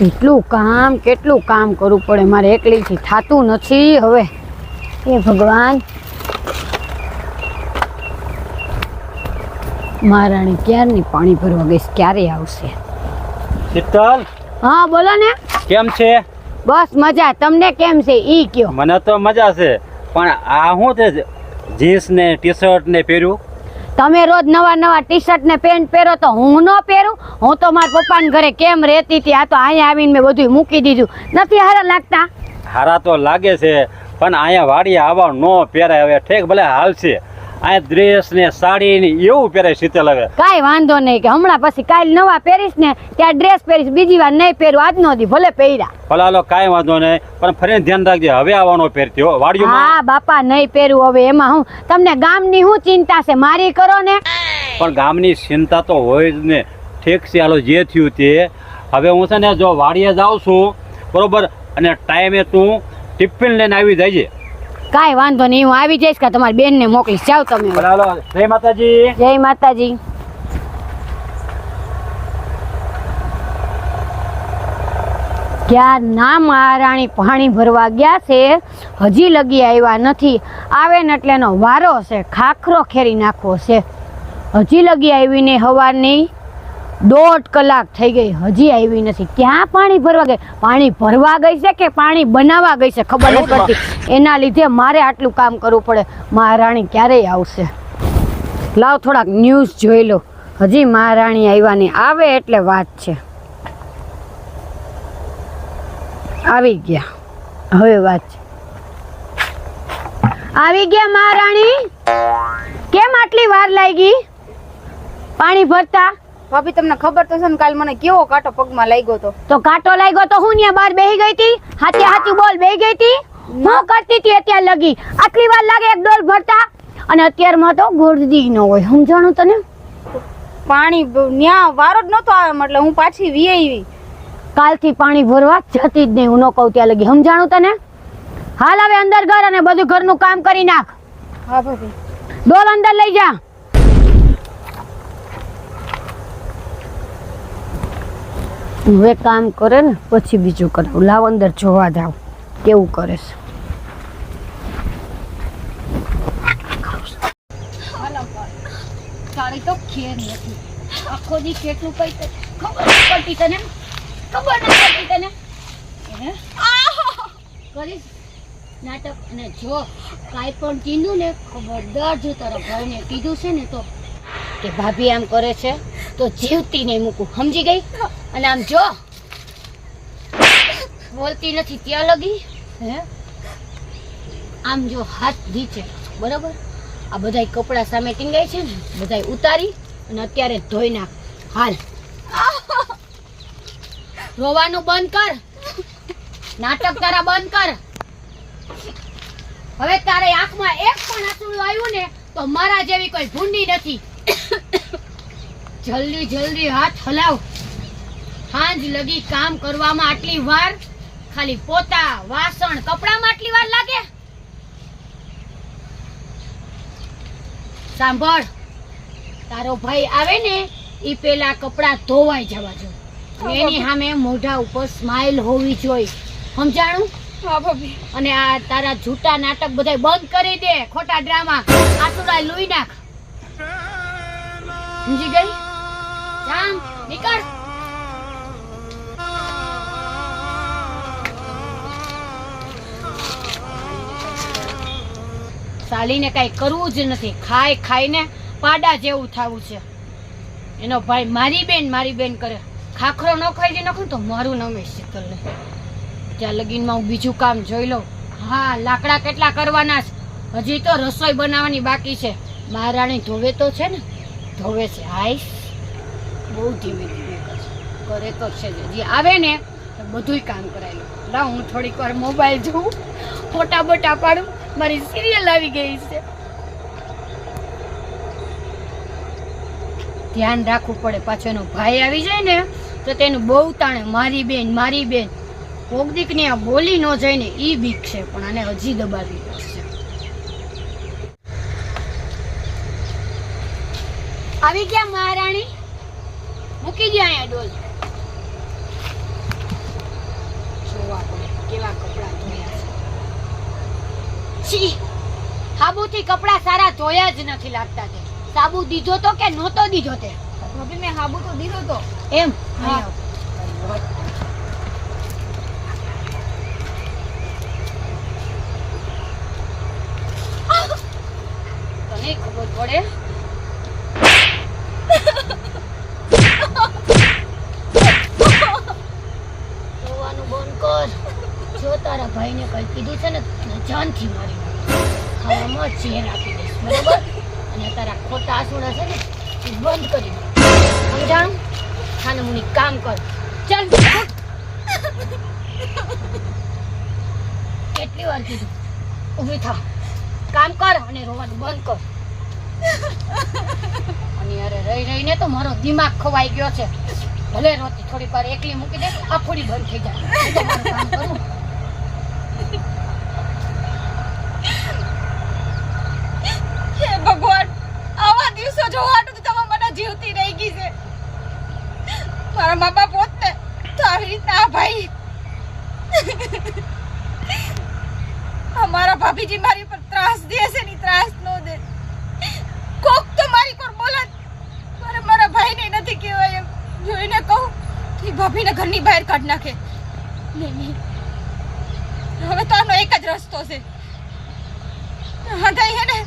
કેટલું કામ કેટલું કામ કરવું પડે? મારે એકલીથી થતું નથી હવે. એ ભગવાન. મહારાણી ક્યારની પાણી ભરવા ગઈશ ક્યારે આવશે? શીતલ? હા બોલો ને. કેમ છે? બસ મજા. તમને કેમ છે? ઈ કયો. મને તો મજા છે. પણ આ શું છે જીન્સ ને ટી શર્ટ ને પહેર્યું? તમે રોજ નવા નવા ટી શર્ટ ને પેન્ટ પહેરો તો હું ન પહેરું? હું તો મારા પપ્પાના ઘરે કેમ રહેતી હતી? આ તો અહીંયા આવીને મેં બધું મૂકી દીધું. નથી હારા લાગતા? હારા તો લાગે છે, પણ અહીંયા વાડીએ આવા નો પહેરાય. હવે ઠેક ભલે હાલશે. અહીંયા ડ્રેસ ને સાડી ને એવું પહેરાય શીતલ હવે. કાંઈ વાંધો નહીં કે હમણાં પછી કાલ નવા પહેરીશ ને ત્યાં ડ્રેસ પહેરીશ બીજી વાર નહીં પહેરું આજનો દી ભલે પહેર્યા. ભલે હાલો કાંઈ વાંધો નહીં પણ ફરી ધ્યાન રાખજે હવે આવવાનો પહેરતી હો વાડીઓમાં. હા બાપા નહીં પહેરું હવે એમાં હું તમને ગામની શું ચિંતા છે? મારી કરો ને. પણ ગામની ચિંતા તો હોય જ ને. ઠીક છે હાલો જે થયું તે. હવે હું છે ને જો વાડીએ જાઉં છું બરોબર અને ટાઈમે તું ટિફિન લઈને આવી જાય કાંઈ વાંધો નહીં હું આવી જઈશ કે તમારી બેનને મોકલીશ. જાવ તમે. જય માતાજી. જય માતાજી. ક્યાં ના મહારાણી પાણી ભરવા ગયા છે? હજી લગી આવ્યા નથી. આવે ને એટલે એનો વારો છે ખાખરો ખેરી નાખવો છે. હજી લગી આવીને હવારની દોઢ કલાક થઈ ગઈ હજી આવી નથી. ક્યાં પાણી ભરવા ગઈ? પાણી ભરવા ગઈ છે કે પાણી બનાવવા ગઈ છે? ખબર નથી પડતી. એના લીધે મારે આટલું કામ કરવું પડે. મહારાણી ક્યારેય આવશે? લાવ થોડાક ન્યૂઝ જોઈ લો. હજી મહારાણી આવવાની આવે એટલે વાત છે. આવી ગયા. હવે વાત છે. આવી ગયા મહારાણી? કેમ આટલી વાર લાગી? પાણી ભરતા? ભાભી તમને ખબર તો છે ને કાલ મને કેવો કાંટો પગમાં લાગ્યો તો. તો કાંટો લાગ્યો તો હું ત્યાં બહાર બેહી ગઈ હતી? હાથે હાથી બોલ બેહી ગઈ હતી? હું કરતી હતી અત્યારે લગી. આટલી વાર લાગે એક ડોલ ભરતા? અને અત્યારમાં તો ગોળદી ન હોય. સમજાણું તને? પાણી ન્યા વારો જ નતો આવે એટલે હું પાછી વી આવી કાલથી પાણી ભરવા જતી જ નહીં હું ન કહું ત્યાં લગી. સમજાણું તને? હાલ હવે અંદર ઘર અને બધું ઘરનું કામ કરી નાખ. હા ભાભી. ડોલ અંદર લઈ જા. હવે કામ કરે ને, પછી બીજું કરાવું. લાવ અંદર જોવા જાવ કેવું કરે છે? તારી તો ખેર નથી. આખો દી કેટલું કઈ ખબર પડતી તને? ખબર પડતી તને? કરીશ. નાટક અને જો, કાંઈ પણ કીધું ને, ખબરદાર જો તારા ભાઈને કીધું છે ને તો, કે ભાભી આમ કરે છે? તો જીવતી નહીં મૂકું. સમજી ગઈ? અને આમ જો. બોલતી નથી, ત્યાં લગી. આમ જો હાથ નીચે. બરાબર? આ બધા કપડાં સામે ટીંગાય છે ને, બધાય ઉતારી અને અત્યારે ધોઈ નાખ. હાલ. રોવાનું બંધ કર. નાટક તારા બંધ કર. હવે તારે આંખમાં એક પણ આંસુડું આવ્યું ને, તો મારા જેવી કોઈ ભૂંડી નથી. જલ્દી જલ્દી હાથ હલાવ. સાંજ લગી કામ કરવામાં આટલી વાર? ખાલી પોતા વાસણ કપડામાં આટલી વાર લાગે? સાંભળ તારો ભાઈ આવે ને એ પેલા કપડા ધોવાઈ જવા જો એની સામે મોઢા ઉપર સ્માઈલ હોવી જોઈએ. સમજાણું? અને આ તારા જૂટા નાટક બધાય બંધ કરી દે. ખોટા ડ્રામા. આટલું લોહી નાખ. સમજી ગઈ? જામ નીકળ. સાલીને કઈ કરવું જ નથી. ખાઈ ખાઈને પાડા જેવું થવું છે. એનો ભાઈ મારી બેન મારી બેન કરે. ખાખરો ન ખાઈ દે નાખું તો મારું નામ શીતલ નહીં ત્યાં લગીનમાં હું બીજું કામ જોઈ લઉં. હા, લાકડા કેટલા કરવાના છે? હજી તો રસોઈ બનાવવાની બાકી છે. મહારાણી ધોવે તો છે ને? ધોવે છે. હાઈશ બહુ ધીમે ધીમે કરશે કરે છે જ. આવે ને, તો બધુંય કામ કરાયેલું લઉં હું થોડીક વાર મોબાઈલ જોઉં, ફોટા બોટા પાડું, મારી સિરિયલ આવી ગઈ છે. ધ્યાન રાખવું પડે. પાછો એનો ભાઈ આવી જાય ને, તો તેનું બહુ તાણે, મારી બેન મારી બેન. કોક દીકને આ બોલી ન જાય ને, ઈ બીક છે, પણ આને હજી દબાવી પડશે. આવી ગયા મહારાણી? મૂકી દે અહીંયા ડોલ. તો. કે નહોતો દીધો તે? મેં સાબુ તો દીધો તો. એમ? તને ખબર પડે? ભાઈને કઈ કીધું છે ને જાનથી મારી ખાવામાં ઝેર આપી દઈશ, બરાબર? અને તારા ખોટા આસુડા છે ને એ બંધ કરી દે. સમજાણ? ખાને મુની, કામ કર. ચાલ કેટલી વાર કીધું? ઊભી થા. કામ કર અને રોવાનું બંધ કર. અને અરે રહી રહીને તો મારો દિમાગ ખવાઈ ગયો છે. ભલે રોતી થોડીક વાર એકલી મૂકી દે, આ ફોડી બંધ થઈ જાય. કામ કરું હે ભગવાન આવા દિવસો જોવાનું તો તમે મને જીવતી રહી ગઈ છે. મારા મા બાપ હોત ને તો આવી રીતના ભાઈ. અમારા ભાભીજી મારી પર ત્રાસ દે છે ની ત્રાસ નો દે. કોક તો મારી પર બોલે મારે મારા ભાઈને નથી કહેવાય એમ. જોઈને કહું કે ભાભીને ઘરની બહાર કાઢ નાખે. નહીં નહીં હવે તો આનો એક જ રસ્તો છે. હા થઈ હે ને.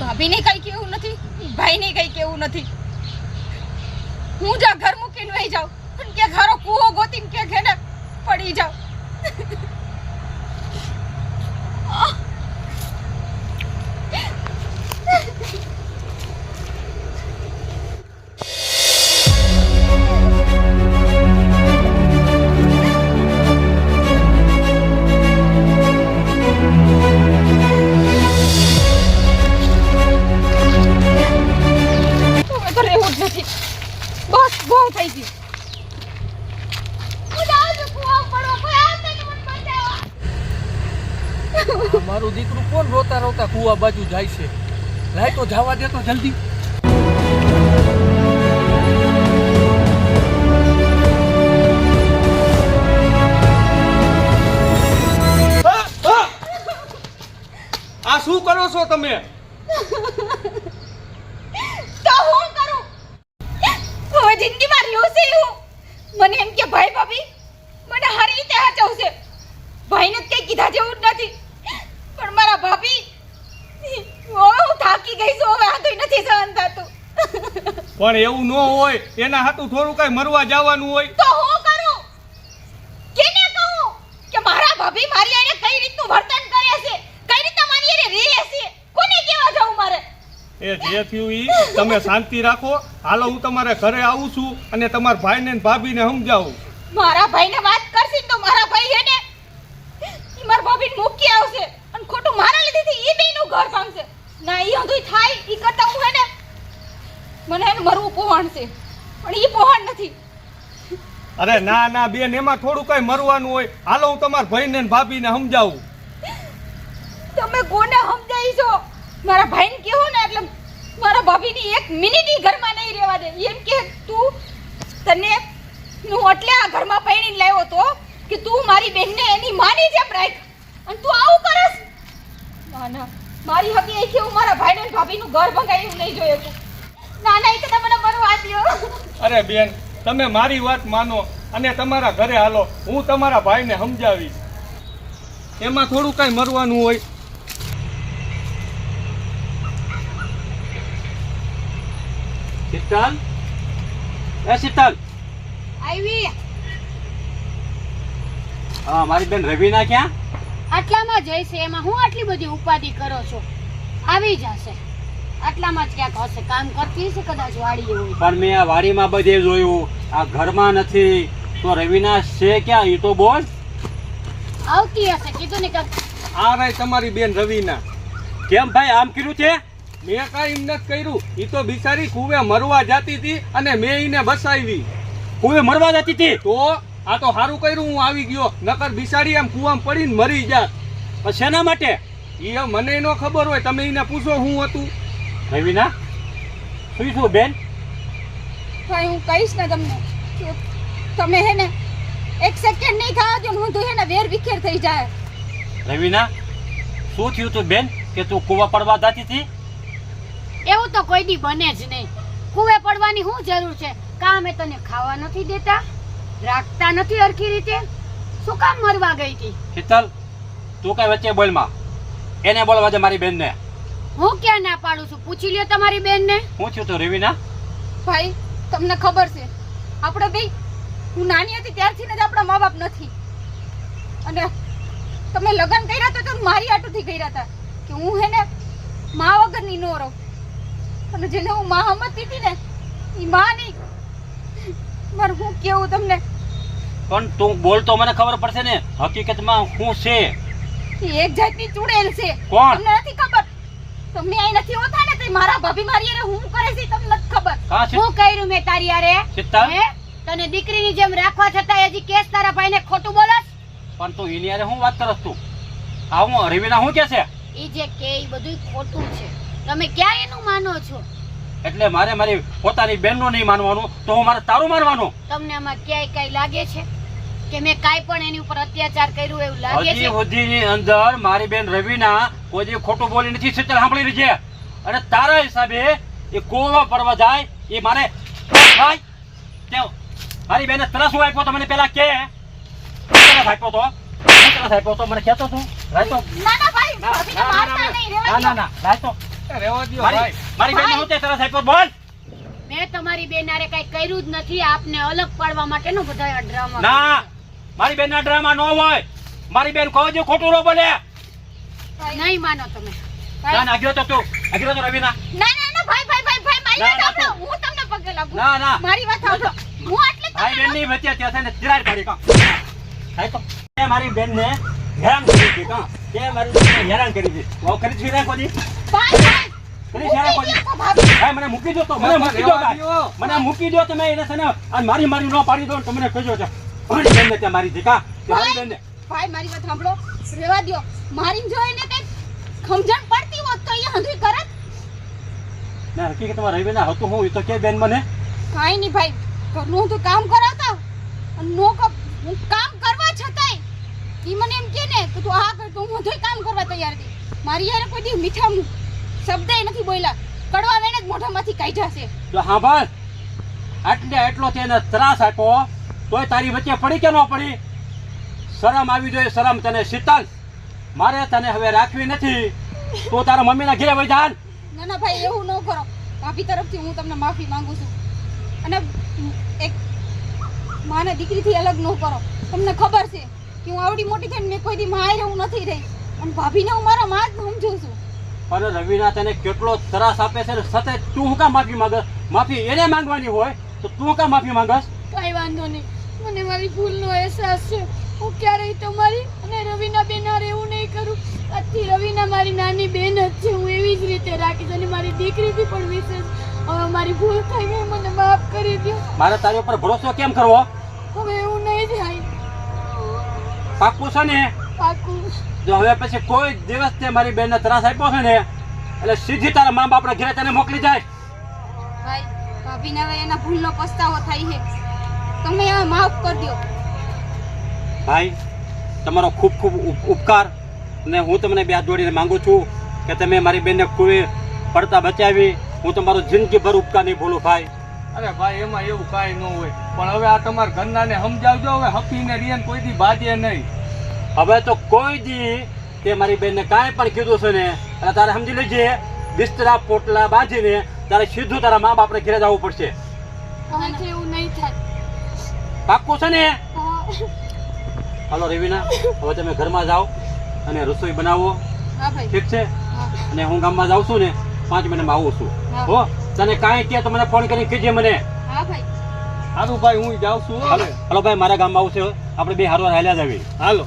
ભાભીને કઈ કેવું નથી, ભાઈને કઈ કેવું નથી. હું જ્યાં ઘર મૂકીને વહી જાઉં. કે ઘરો કૂવો બહુ થઈ ગયું. મારું દીકરું કોણ રોતા રોતા કુવા બાજુ જાય છે? લાય તો જવા દે તો જલ્દી. આ શું કરો છો તમે તો હું કરું હવે જિંદગીમાં રહ્યું છે એવું મને એમ કે ભાઈ ભાભી મને હારી રીતે હાચવશે. ભાઈને જ કઈ કીધા જેવું જ નથી. પણ મારા ભાભી હું થાકી ગઈ છું હવે આ તો નથી સહન થતું. પણ એવું ન હોય એના હાટું થોડું કઈ મરવા જવાનું હોય. તો હું કરું કેને કહું કે મારા ભાભી મારી આને કઈ રીતનું વર્તન કરે છે કઈ રીતના મારી આને રહે છે કોને કેવા જાઉં મારે એ જે થયું એ તમે શાંતિ રાખો. હાલો હું તમારે ઘરે આવું છું અને તમારા ભાઈને ને ભાભીને સમજાવું. મારા ભાઈને વાત કરશી તો મારા ભાઈ હે ને ઈ મારા ભાભીને મૂકી આવશે અને ખોટું મારા લીધેથી ઈ બેયનું ઘર ભાંગશે. ના ઈ હંધુય થાય ઈ કરતા હું હે મને એને મરવું પોહાણ છે પણ ઈ પોહાણ નથી. અરે ના ના બેન એમાં થોડું કઈ મરવાનું હોય. હાલો હું તમારા ભાઈને ને ભાભીને સમજાવું. તમે કોને સમજાવીશો? છો મારા ભાઈને કેવું ને, એટલે મારા ભાભીની એક મિનિટ ઘરમાં નહીં રહેવા દે. એમ કે, તું તને હું એટલે આ ઘરમાં પૈણીને લાવ્યો તો કે તું મારી બેનને એની માની જેમ રાખ અને તું આવું કરસ. ના ના. મારી હકી એ કે હું મારા ભાઈને અને ભાભીનું ઘર ભંગાયું નહીં જોયું તું ના ના, એ તો મને મરવા દ્યો અરે બેન, તમે મારી વાત માનો અને તમારા ઘરે હાલો. હું તમારા ભાઈને સમજાવીશ. એમાં થોડું કઈ મરવાનું હોય શીતલ એ શીતલ આવી હા મારી બેન રવિના ક્યાં? આટલામાં જઈશે એમાં હું આટલી બધી ઉપાધિ કરો છો? આવી જશે. આટલામાં જ ક્યાંક હશે. કામ કરતી હશે કદાચ વાડીએ હોય. પણ મેં આ વાડીમાં બધે જોયું. આ ઘરમાં નથી. તો રવિના છે ક્યાં? એ તો બોલ. આવતી હશે. કીધું ને કે આ રહી તમારી બેન રવિના. કેમ ભાઈ આમ કર્યું છે? મેં કાંઈ એમ નથી કર્યું. એ તો બિચારી કુવે મરવા જતી હતી અને મેં એને બસાવી કુવે મરવા જતી હતી? તો આ તો સારું કર્યું હું આવી ગયો. નકર બિચારી એમ કુવામાં પડીને મરી જાત. પણ શેના માટે? એ મને એનો ખબર હોય તમે એને પૂછો હું હતું. રવિના શું છું બેન? ભાઈ હું કહીશ ને તમને તમે હે ને એક સેકન્ડ નહીં થાય દો ને હું તો હે ને વેર વિખેર થઈ જાય રવિના શું થયું તું બેન કે તું કુવા પડવા જતી હતી? એવું તો કોઈ દી બને જ નહીં. કુવે પડવાની શું જરૂર છે? કામ અમે તને ખાવા નથી દેતા? રાખતા નથી હરખી રીતે? શું કામ મરવા ગઈ હતી? શીતલ તું કઈ વચ્ચે બોલમાં એને બોલવા દે મારી બેનને. હું ક્યાં ના પાડું છું? પૂછી લ્યો તમારી બેનને. હું છું તો રેવિના? ભાઈ તમને ખબર છે આપણે બે હું નાની હતી ત્યારથી જ આપણા મા બાપ નથી. અને તમે લગ્ન કર્યા હતા તો મારી આટુથી કર્યા હતા કે હું હે ને મા વગરની નો રહું. અને જેને હું માં સમજતી હતી ને એ માં નહીં. મારે હું કેવું તમને? પણ તું બોલ તો મને ખબર પડશે ને હકીકતમાં હું છે? એક જાતની ચૂડેલ છે. કોણ? તમને નથી ખબર? તમને અહીં નથી હોતા ને તો મારા ભાભી મારી અરે હું કરે છે તમને નથી ખબર? શું કર્યું મેં તારી અરે હે? તને દીકરીની જેમ રાખવા છતાં હજી કેસ તારા ભાઈને ખોટું બોલસ? પણ તું એની અરે હું વાત કરસ તું? આવું રવિના શું કે છે? એ જે કે એ બધું ખોટું છે. તમે ક્યાં એનું માનો છો? એટલે મારે મારી પોતાની બેનનું નહીં માનવાનું તો હું મારે તારું માનવાનું? તમને આમાં ક્યાંય કઈ લાગે છે? કે મેં કાઈ પણ એની ઉપર અત્યાચાર કર્યું એવું લાગે હજી સુધીની અંદર મારી બેન રવિના કોઈ ખોટું બોલી નથી શીતલ સાંભળી રહી છે અને તારા હિસાબે એ કોવા પડવા જાય એ મારે ભાઈ તે મારી બેને તરસ હું આપ્યો તો મને પેલા કે. ત્રાસ આપ્યો તો. ત્રાસ આપ્યો તો મને કહેતો તું રાયતો. ના ના ભાઈ ના ના ના ના ના રહેવા મારી ભાઈ. મારી બેનને હું તે તરસ આપ્યો બોલ! મેં તમારી બેન કઈ કર્યું જ નથી આપને અલગ પાડવા માટેનો બધા ડ્રામા ના મારી બેન ડ્રામા ન હોય. મારી બેન કોઈ દી ખોટું ન બોલે. નહીં માનો તમે. ના ના આગળ તો તું. આગળ તો રવિના. ના ના ના ભાઈ ભાઈ ભાઈ ભાઈ મારી વાત સાંભળો. હું તમને પગે લાગુ. ના ના. મારી વાત સાંભળો. હું આટલી ભાઈ બેનની વચ્ચે ત્યાં છે ને તિરાડ પડી કાં? થાય તો તે મારી બેન ને હેરાન કરી દીધી કાં? મારી બેનને હેરાન કરી દીધી. હું કરી છું કોઈ ભાઈ મને મૂકી દો તો મને મૂકી દો મને મૂકી દો તમે એને છે ને મારી મારી ન પાડી દો ને કહેજો છે. મારી બેનને ત્યાં મારી હતી મારી બેનને ભાઈ મારી વાત સાંભળો. રેવા દ્યો. મારી જો એને કઈ સમજણ પડતી હોત તો અહીંયા હંધુય કરત. ના હકીકતમાં રવિના હતું હું એ તો કે બેન મને. કાઈ નહીં ભાઈ ઘરનું તો કામ કરાવતા. નો હું કામ કરવા છતાંય એ મને એમ કે ને કે તું આ કર તો હું કામ કરવા તૈયાર હતી. મારી યાર કોઈ દી મીઠા મુ- શબ્દેય નથી બોલ્યા. કડવા વેણે જ મોઢામાંથી કાઢ્યા છે. તો હા ભાઈ આટલે એટલો તેને ત્રાસ આપ્યો તોય તારી વચ્ચે પડી કે ન પડી? શરમ આવી જોઈએ શરમ તને શીતલ. મારે તને હવે રાખવી નથી. તો તારા મમ્મીના ઘરે વહી જાન ના ના ભાઈ એવું ન કરો. ભાભી તરફથી હું તમને માફી માંગુ છું. અને એક માને દીકરીથી અલગ ન કરો. તમને ખબર છે કે હું આવડી મોટી થઈને મેં કોઈ દી માય હું નથી રહી. અને ભાભીને હું મારા માં જ સમજું છું. પણ રવિના તને કેટલો ત્રાસ આપે છે સાથે તું હું કામ માફી માંગસ? માફી એને માંગવાની હોય તો તું કામ માફી માંગસ? કઈ વાંધો નહીં. મને મારી ભૂલનો અહેસાસ છે. હું ક્યારેય તમારી અને રવિના બેન એવું નહીં કરું. આજથી રવિના મારી નાની બેન જ છે. હું એવી જ રીતે રાખીશ અને મારી દીકરીથી પણ વિશેષ. હવે મારી ભૂલ થઈ ગઈ. મને માફ કરી દો મારે તારી ઉપર ભરોસો કેમ કરવો? હવે એવું નહીં થાય. પાક્કું છે ને? પાકું જો હવે પછી કોઈ દિવસ તે મારી બેનને ત્રાસ આપ્યો છે ને એટલે સીધી તારા મા બાપના ઘરે તને મોકલી જાય. ભાઈ ભાભીને હવે એના ભૂલનો પસ્તાવો થાય છે. તમે હવે માફ કરી દો. ભાઈ તમારો ખૂબ ખૂબ ઉપ- ઉપકાર અને હું તમને બે હાથ જોડીને માંગુ છું કે તમે મારી બેનને કોઈ પડતા બચાવી હું તમારો જિંદગીભર ઉપકાર નહીં ભૂલું ભાઈ. અરે ભાઈ એમાં એવું કાંઈ ન હોય. પણ હવે આ તમારા ઘરનાને સમજાવજો હવે હપીને રિયન કોઈ દી બાજે નહીં. હવે તો કોઈ દી તે મારી બેનને કાંઈ પણ કીધું છે ને અને તારે સમજી લેજે બિસ્તરા પોટલા બાંધીને તારે સીધું તારા મા બાપને ઘરે જવું પડશે. એવું નહીં થાય. પાક્કું છે ને. હાલો રવિના હવે તમે ઘરમાં જાઓ અને રસોઈ બનાવો. ઠીક છે? અને હું ગામમાં જાઉં છું ને પાંચ મિનિટમાં આવું છું. હો. તને કાંઈ કે તો મને ફોન કરીને કહેજે મને. હા ભાઈ. સારું ભાઈ હું જાઉં છું હાલો ભાઈ મારા ગામમાં આવશે આપણે બે હારવાર હાલ્યા જ આવી. હાલો.